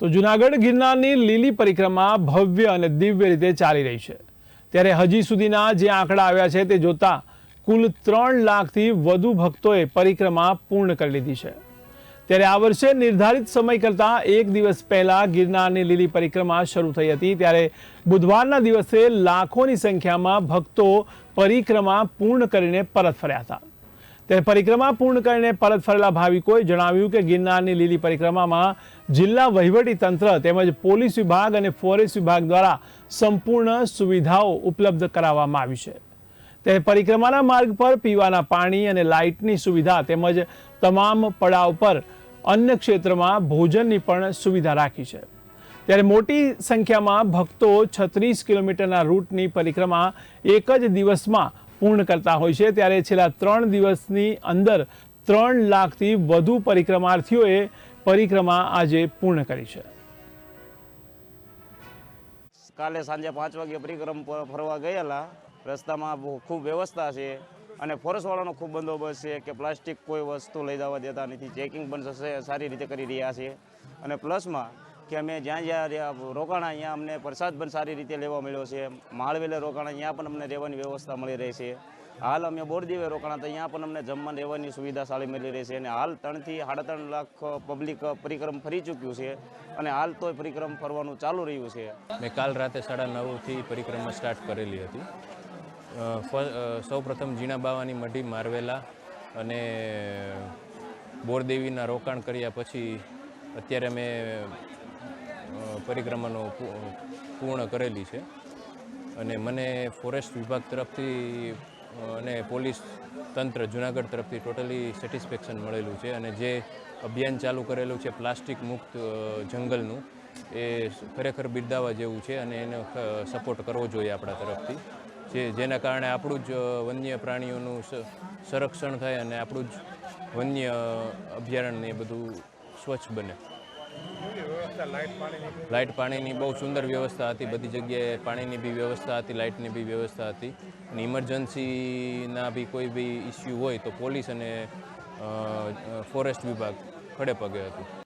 તો જુનાગઢ ગિરનારની લીલી પરિક્રમા ભવ્ય અને દિવ્ય રીતે ચાલી રહી છે. ત્યારે હજી સુધીના જે આંકડા આવ્યા છે તે જોતા કુલ ત્રણ લાખથી વધુ ભક્તોએ પરિક્રમા પૂર્ણ કરી લીધી છે. ત્યારે આ વર્ષે નિર્ધારિત સમય કરતાં એક દિવસ પહેલા ગિરનારની લીલી પરિક્રમા શરૂ થઈ હતી. ત્યારે બુધવારના દિવસે લાખોની સંખ્યામાં ભક્તો પરિક્રમા પૂર્ણ કરીને પરત ફર્યા હતા. ત્યારે પરિક્રમા પૂર્ણ કરીને પરત ફરેલા ભાવિકોએ જણાવ્યું કે ગિરનારની લીલી પરિક્રમામાં જિલ્લા વહીવટી તંત્ર તેમજ પોલીસ વિભાગ અને ફોરેસ્ટ વિભાગ દ્વારા સંપૂર્ણ સુવિધાઓ ઉપલબ્ધ કરાવવામાં આવી છે. તે પરિક્રમાના માર્ગ પર પીવાના પાણી અને લાઇટની સુવિધા તેમજ તમામ પડાવ પર અન્ય ક્ષેત્રમાં ભોજનની પણ સુવિધા રાખી છે. ત્યારે મોટી સંખ્યામાં ભક્તો છત્રીસ કિલોમીટરના રૂટની પરિક્રમા એક જ દિવસમાં પૂર્ણ કરતા હોય છે, ત્યારે છેલ્લા ત્રણ દિવસની અંદર ત્રણ લાખથી વધુ પરિક્રમાર્થીઓએ પરિક્રમા આજે પૂર્ણ કરી છે. કાલે સાંજે પાંચ વાગે પરિક્રમ ફરવા ગયેલા. રસ્તામાં ખૂબ વ્યવસ્થા છે અને ફોરેસ્ટવાળાનો ખૂબ બંદોબસ્ત છે કે પ્લાસ્ટિક કોઈ વસ્તુ લઈ જવા દેતા નથી. ચેકિંગ પણ સારી રીતે કરી રહ્યા છે. અને પ્લસમાં કે અમે જ્યાં જ્યાં રોકાણા અહીંયા અમને પ્રસાદ પણ સારી રીતે લેવા મળ્યો છે. માળવેલે રોકાણા અહીંયા પણ અમને રહેવાની વ્યવસ્થા મળી રહી છે. હાલ અમે બોરદીવે રોકાણા તો અહીંયા પણ અમને જમવાનું, રહેવાની સુવિધા સારી મળી રહી છે. અને હાલ ત્રણથી સાડા ત્રણ લાખ પબ્લિક પરિક્રમ ફરી ચૂક્યું છે. અને હાલ તોય પરિક્રમ ફરવાનું ચાલુ રહ્યું છે. મેં કાલ રાતે સાડા નવથી પરિક્રમા સ્ટાર્ટ કરેલી હતી. સૌ પ્રથમ જીણા બાવાની મઢી મારવેલા અને બોરદેવીના રોકાણ કર્યા પછી અત્યારે મેં પરિક્રમાનો પૂર્ણ કરેલી છે. અને મને ફોરેસ્ટ વિભાગ તરફથી, અને પોલીસ તંત્ર જુનાગઢ તરફથી ટોટલી સેટિસ્ફેક્શન મળેલું છે. અને જે અભિયાન ચાલુ કરેલું છે, પ્લાસ્ટિક મુક્ત જંગલનું, એ ખરેખર બિરદાવા જેવું છે અને એનો સપોર્ટ કરવો જોઈએ આપણા તરફથી. જે, જેના કારણે આપણું જ વન્ય પ્રાણીઓનું સંરક્ષણ થાય અને આપણું જ વન્ય અભયારણ્ય એ બધું સ્વચ્છ બને. લાઇટ પાણીની બહુ સુંદર વ્યવસ્થા હતી. બધી જગ્યાએ પાણીની બી વ્યવસ્થા હતી, લાઇટની બી વ્યવસ્થા હતી. અને ઇમરજન્સીના બી કોઈ બી ઇસ્યુ હોય તો પોલીસ અને ફોરેસ્ટ વિભાગ ખડે પગે હતું.